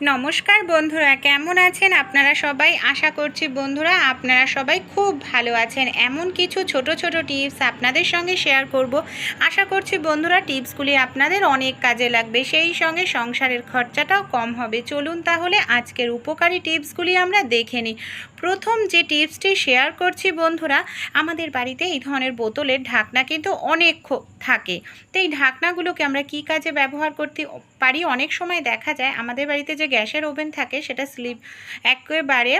নমস্কার বন্ধুরা, কেমন আছেন আপনারা সবাই? আশা করছি বন্ধুরা আপনারা সবাই খুব ভালো আছেন। এমন কিছু ছোট ছোট টিপস আপনাদের সঙ্গে শেয়ার করব। আশা করছি বন্ধুরা টিপসগুলি আপনাদের অনেক কাজে লাগবে। সেই সঙ্গে সংসারের খরচাটাও কম হবে। চলুন তাহলে আজকের উপকারী টিপসগুলি আমরা দেখে নিই। প্রথম যে টিপসটি শেয়ার করছি বন্ধুরা, আমাদের বাড়িতে এই ধরনের বোতলের ঢাকনা কিন্তু অনেক থাকে। তো এই ঢাকনাগুলোকে আমরা কি কাজে ব্যবহার করতে পারি? অনেক সময় দেখা যায় আমাদের বাড়িতে যে গ্যাসের ওভেন থাকে, সেটা স্লিপ একেবারে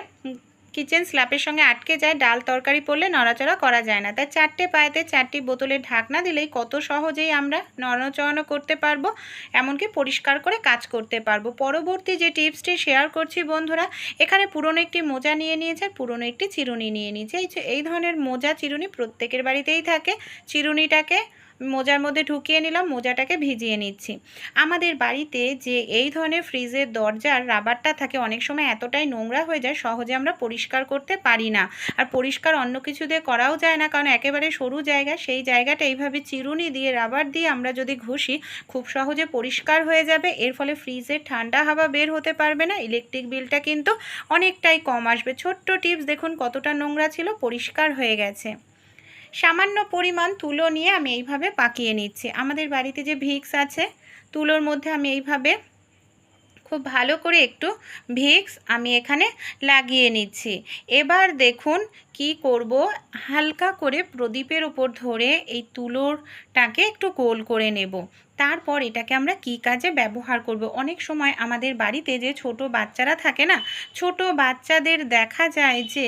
কিচেন স্ল্যাপের সঙ্গে আটকে যায়, ডাল তরকারি পড়লে নড়াচড়া করা যায় না। তাই চারটে পায়েতে চারটি বোতলের ঢাকনা দিলেই কত সহজেই আমরা নড়াচড়ানো করতে পারব, এমনকি পরিষ্কার করে কাজ করতে পারব। পরবর্তী যে টিপসটি শেয়ার করছি বন্ধুরা, এখানে পুরনো একটি মোজা নিয়ে নিয়েছে আর পুরনো একটি চিরুনি নিয়ে নিয়েছে। এই ধরনের মোজা চিরুনি প্রত্যেকের বাড়িতেই থাকে। চিরুনিটাকে মোজার মধ্যে ঢুকিয়ে নিলাম, মোজাটাকে ভিজিয়ে নিচ্ছি। আমাদের বাড়িতে যে এই ধরনের ফ্রিজের দরজার রাবারটা থাকে, অনেক সময় এতটাই নোংরা হয়ে যায়, সহজে আমরা পরিষ্কার করতে পারি না। আর পরিষ্কার অন্য কিছু দিয়ে করাও যায় না, কারণ একেবারে সরু জায়গা, সেই জায়গাটা এইভাবে চিরুনি দিয়ে, রাবার দিয়ে আমরা যদি ঘষি, খুব সহজে পরিষ্কার হয়ে যাবে। এর ফলে ফ্রিজের ঠান্ডা হাওয়া বের হতে পারবে না, ইলেকট্রিক বিলটা কিন্তু অনেকটাই কম আসবে। ছোট্ট টিপস, দেখুন কতটা নোংরা ছিল, পরিষ্কার হয়ে গেছে। সামান্য পরিমাণ তুলো নিয়ে আমি এইভাবে পাকিয়ে নিচ্ছি। আমাদের বাড়িতে যে ভিক্স আছে, তুলোর মধ্যে আমি এইভাবে খুব ভালো করে একটু ভিক্স আমি এখানে লাগিয়ে নিচ্ছি। এবার দেখুন কি করব। হালকা করে প্রদীপের ওপর ধরে এই তুলোরটাকে একটু গোল করে নেব। তারপর এটাকে আমরা কি কাজে ব্যবহার করব? অনেক সময় আমাদের বাড়িতে যে ছোট বাচ্চারা থাকে না, ছোট বাচ্চাদের দেখা যায় যে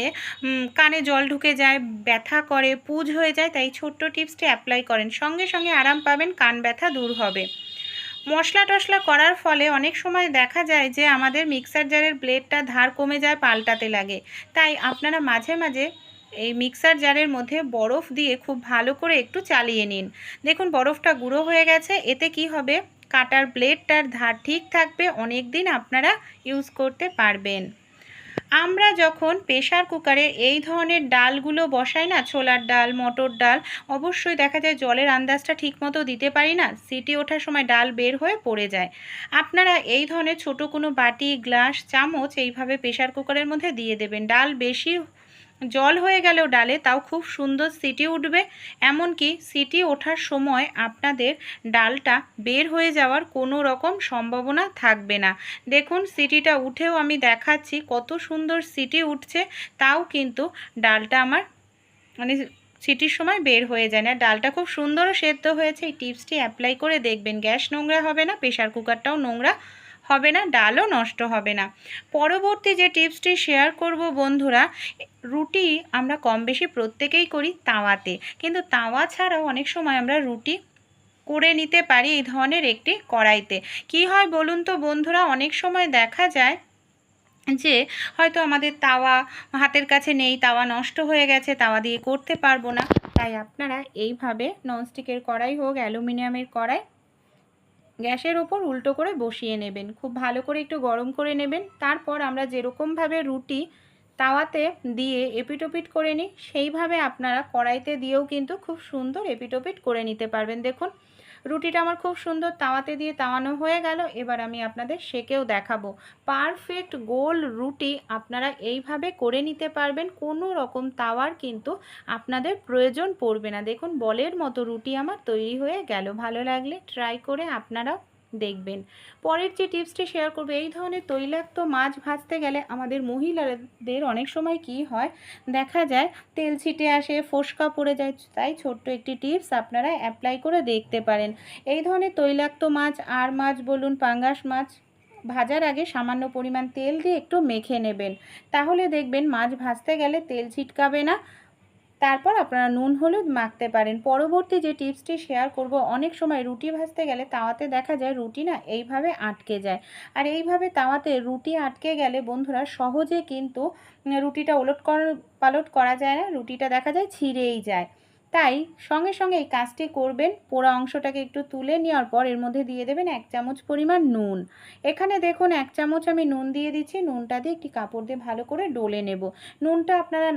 কানে জল ঢুকে যায়, ব্যথা করে, পুজ হয়ে যায়, তাই ছোট্ট টিপসটি অ্যাপ্লাই করেন। সঙ্গে সঙ্গে আরাম পাবেন, কান ব্যথা দূর হবে। মশলা টশলা করার ফলে অনেক সময় দেখা যায় যে আমাদের মিক্সার জারের ব্লেডটা ধার কমে যায়, পাল্টাতে লাগে। তাই আপনারা মাঝে মাঝে এই মিক্সার জারের মধ্যে বরফ দিয়ে খুব ভালো করে একটু চালিয়ে নিন। দেখুন, বরফটা গুঁড়ো হয়ে গেছে। এতে কি হবে? কাটার ব্লেডটার ধার ঠিক থাকবে। অনেক দিন আপনারা ইউজ করতে পারবেন। আমরা যখন প্রেশার কুকারে এই ধরনের ডালগুলো বসাই না, ছোলার ডাল, মটর ডাল, অবশ্যই দেখা যায় জলের আন্দাজটা ঠিকমতো দিতে পারি না, সিটি ওঠার সময় ডাল বের হয়ে পড়ে যায়। আপনারা এই ধরনের ছোট কোনো বাটি, গ্লাস, চামচ এইভাবে প্রেশার কুকারের মধ্যে দিয়ে দেবেন। ডাল বেশি জল হয়ে গেলেও ডালে, তাও খুব সুন্দর সিটি উঠবে। এমনকি সিটি ওঠার সময় আপনাদের ডালটা বের হয়ে যাওয়ার কোনো রকম সম্ভাবনা থাকবে না। দেখুন, সিটিটা উঠেও আমি দেখাচ্ছি কত সুন্দর সিটি উঠছে, তাও কিন্তু ডালটা আমার মানে সিটির সময় বের হয়ে যায় না। ডালটা খুব সুন্দরও সেদ্ধ হয়েছে, এই টিপসটি অ্যাপ্লাই করে দেখবেন। গ্যাস নোংরা হবে না প্রেশার কুকারটাও নোংরা হবে না, ডালও নষ্ট হবে না। পরবর্তী যে টিপসটি শেয়ার করব বন্ধুরা, রুটি আমরা কম বেশি প্রত্যেকেই করি তাওয়াতে। কিন্তু তাওয়া ছাড়াও অনেক সময় আমরা রুটি করে নিতে পারি এই ধরনের একটি কড়াইতে। কি হয় বলুন তো বন্ধুরা, অনেক সময় দেখা যায় যে হয়তো আমাদের তাওয়া হাতের কাছে নেই, তাওয়া নষ্ট হয়ে গেছে, তাওয়া দিয়ে করতে পারব না। তাই আপনারা এইভাবে ননস্টিকের কড়াই হোক, অ্যালুমিনিয়ামের কড়াই গ্যাসের ওপর উল্টো করে বসিয়ে নেবেন। খুব ভালো করে একটু গরম করে নেবেন। তারপর আমরা যেরকমভাবে রুটি তাওয়াতে দিয়ে এপিটোপিট করে নিই, সেইভাবে আপনারা কড়াইতে দিয়েও কিন্তু খুব সুন্দর এপিটোপিট করে নিতে পারবেন। দেখুন রুটিটা আমার খুব সুন্দর তাওয়াতে দিয়ে তাওয়ানো হয়ে গেল। এবার আমি আপনাদের সেকেও দেখাবো। পারফেক্ট গোল রুটি আপনারা এইভাবে করে নিতে পারবেন। কোনো রকম তাওয়ার কিন্তু আপনাদের প্রয়োজন পড়বে না। দেখুন, বলের মতো রুটি আমার তৈরি হয়ে গেল। ভালো লাগলে ট্রাই করে আপনারাও দেখবেন। পরের যে টিপসটি শেয়ার করব, এই ধরনের তৈলাক্ত মাছ ভাজতে গেলে আমাদের মহিলাদের অনেক সময় কি হয়, দেখা যায় তেল ছিটে আসে, ফোসকা পড়ে যায়, তাই ছোট্ট একটি টিপস আপনারা অ্যাপ্লাই করে দেখতে পারেন। এই ধরনের তৈলাক্ত মাছ আর মাছ বলুন, পাঙ্গাস মাছ, ভাজার আগে সামান্য পরিমাণ তেল দিয়ে একটু মেখে নেবেন। তাহলে দেখবেন মাছ ভাজতে গেলে তেল ছিটকাবে না তারপর আপনারা নুন, হলুদ মাখতে পারেন। পরবর্তী যে টিপসটি শেয়ার করব, অনেক সময় রুটি ভাজতে গেলে তাওয়াতে দেখা যায় রুটি না এইভাবে আটকে যায়। আর এইভাবে তাওয়াতে রুটি আটকে গেলে বন্ধুরা সহজে কিন্তু রুটিটা ওলট পালট করা যায় না, রুটিটা দেখা যায় ছিঁড়েই যায়। তাই সঙ্গে সঙ্গে এই কাজটি করবেন। পোড়া অংশটাকে একটু তুলে নেওয়ার পর এর মধ্যে দিয়ে দেবেন এক চামচ পরিমাণ নুন। এখানে দেখুন এক চামচ আমি নুন দিয়ে দিচ্ছি। নুনটা দিয়ে একটি কাপড় দিয়ে ভালো করে ডলে নেব। নুনটা আপনারা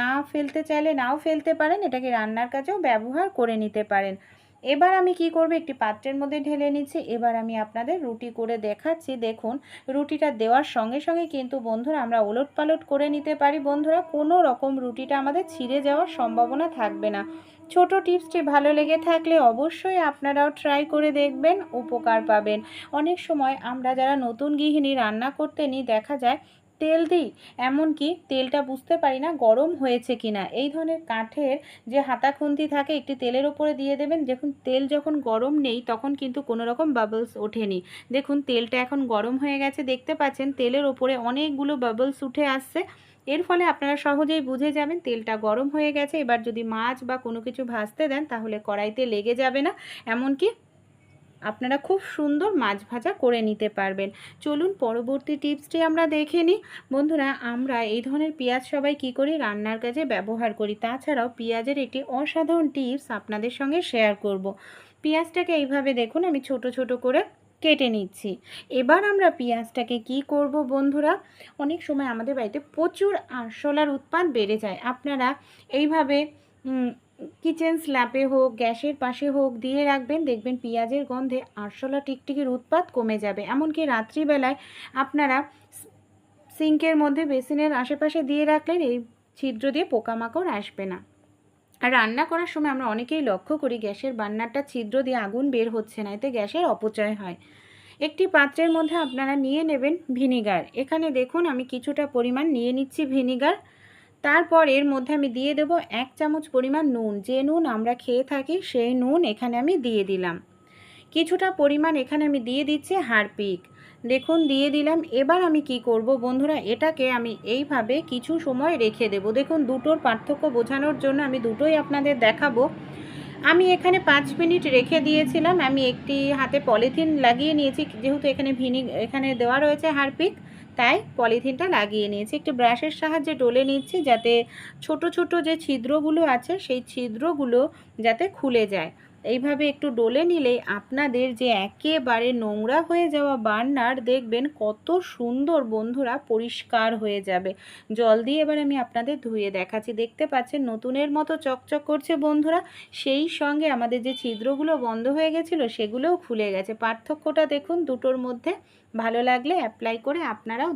না ফেলতে চাইলে নাও ফেলতে পারেন। এটাকে রান্নার কাজেও ব্যবহার করে নিতে পারেন। এবার আমি কি করব? একটি পাত্রের মধ্যে ঢেলে নিচ্ছি। এবার আমি আপনাদের রুটি করে দেখাচ্ছি। দেখুন, রুটিটা দেওয়ার সঙ্গে সঙ্গে কিন্তু বন্ধুরা আমরা ওলট পালট করে নিতে পারি। বন্ধুরা, কোনো রকম রুটিটা আমাদের ছিঁড়ে যাওয়ার সম্ভাবনা থাকবে না। ছোট টিপসটি ভালো লেগে থাকলে অবশ্যই আপনারাও ট্রাই করে দেখবেন, উপকার পাবেন। অনেক সময় আমরা যারা নতুন গৃহিণী রান্না করতে নিই, দেখা যায় তেল দিই, এমনকি তেলটা বুঝতে পারি না গরম হয়েছে কিনা। এই ধরনের কাঠের যে হাতা খুন্তি থাকে, একটি তেলের ওপরে দিয়ে দেবেন। দেখুন, তেল যখন গরম নেই, তখন কিন্তু কোনো রকম বাবলস ওঠেনি। দেখুন, তেলটা এখন গরম হয়ে গেছে। দেখতে পাচ্ছেন, তেলের ওপরে অনেকগুলো বাবলস উঠে আসছে। এর ফলে আপনারা সহজেই বুঝে যাবেন, তেলটা গরম হয়ে গেছে। এবার যদি মাছ বা কোনো কিছু ভাজতে দেন, তাহলে কড়াইতে লেগে যাবে না। এমনকি আপনারা খুব সুন্দর মাছ ভাজা করে নিতে পারবেন। চলুন পরবর্তী টিপসটি আমরা দেখে নিই। বন্ধুরা, আমরা এই ধরনের পেঁয়াজ সবাই কি করি রান্নার কাজে ব্যবহার করি? তাছাড়াও পেঁয়াজের একটি অসাধারণ টিপস আপনাদের সঙ্গে শেয়ার করব। পেঁয়াজটাকে এইভাবে দেখুন, আমি ছোট ছোট করে কেটে নিচ্ছি। এবার আমরা পেঁয়াজটাকে কি করব বন্ধুরা? অনেক সময় আমাদের বাড়িতে প্রচুর আরশোলার উৎপাদ বেড়ে যায়। আপনারা এইভাবে কিচেন স্ল্যাপে হোক, গ্যাসের পাশে হোক, দিয়ে রাখবেন, দেখবেন পেঁয়াজের গন্ধে আরশোলা টিকটিকির উৎপাত কমে যাবে। এমনকি রাত্রিবেলায় আপনারা সিঙ্কের মধ্যে বেসিনের আশেপাশে দিয়ে রাখলেন, এই ছিদ্র দিয়ে পোকামাকড় আসবে না। আর রান্না করার সময় আমরা অনেকেই লক্ষ্য করি, গ্যাসের বান্নারটা ছিদ্র দিয়ে আগুন বের হচ্ছে না, এতে গ্যাসের অপচয় হয়। একটি পাত্রের মধ্যে আপনারা নিয়ে নেবেন ভিনিগার। এখানে দেখুন, আমি কিছুটা পরিমাণ নিয়ে নিচ্ছি ভিনিগার। তারপর এর মধ্যে আমি দিয়ে দেব এক চামচ পরিমাণ নুন। যে নুন আমরা খেয়ে থাকি, সেই নুন এখানে আমি দিয়ে দিলাম। কিছুটা পরিমাণ এখানে আমি দিয়ে দিচ্ছি হারপিক দেখুন, দিয়ে দিলাম। এবার আমি কি করব বন্ধুরা, এটাকে আমি এইভাবে কিছু সময় রেখে দেব। দেখুন, দুটোর পার্থক্য বোঝানোর জন্য আমি দুটোই আপনাদের দেখাবো। আমি এখানে পাঁচ মিনিট রেখে দিয়েছিলাম। আমি একটি হাতে পলিথিন লাগিয়ে নিয়েছি। যেহেতু এখানে ভিনি, এখানে দেওয়া রয়েছে হারপিক তাই পলিথিনটা লাগিয়ে নিয়েছি। একটু ব্রাশের সাহায্যে ডলে নিচ্ছি যাতে ছোট ছোট যে ছিদ্রগুলো আছে, সেই ছিদ্রগুলো যাতে খুলে যায়। এইভাবে একটু ডলে নিলে আপনাদের যে একেবারে নোংরা হয়ে যাওয়া বার্নার দেখবেন কত সুন্দর বন্ধুরা পরিষ্কার হয়ে যাবে। জল দিয়ে এবার আমি আপনাদের ধুয়ে দেখাচ্ছি। দেখতে পাচ্ছেন নতুনের মতো চকচক করছে বন্ধুরা। সেই সঙ্গে আমাদের যে ছিদ্রগুলো বন্ধ হয়ে গেছিল সেগুলোও খুলে গেছে। পার্থক্যটা দেখুন দুটোর মধ্যে। ভালো লাগলে অ্যাপ্লাই করে আপনারাও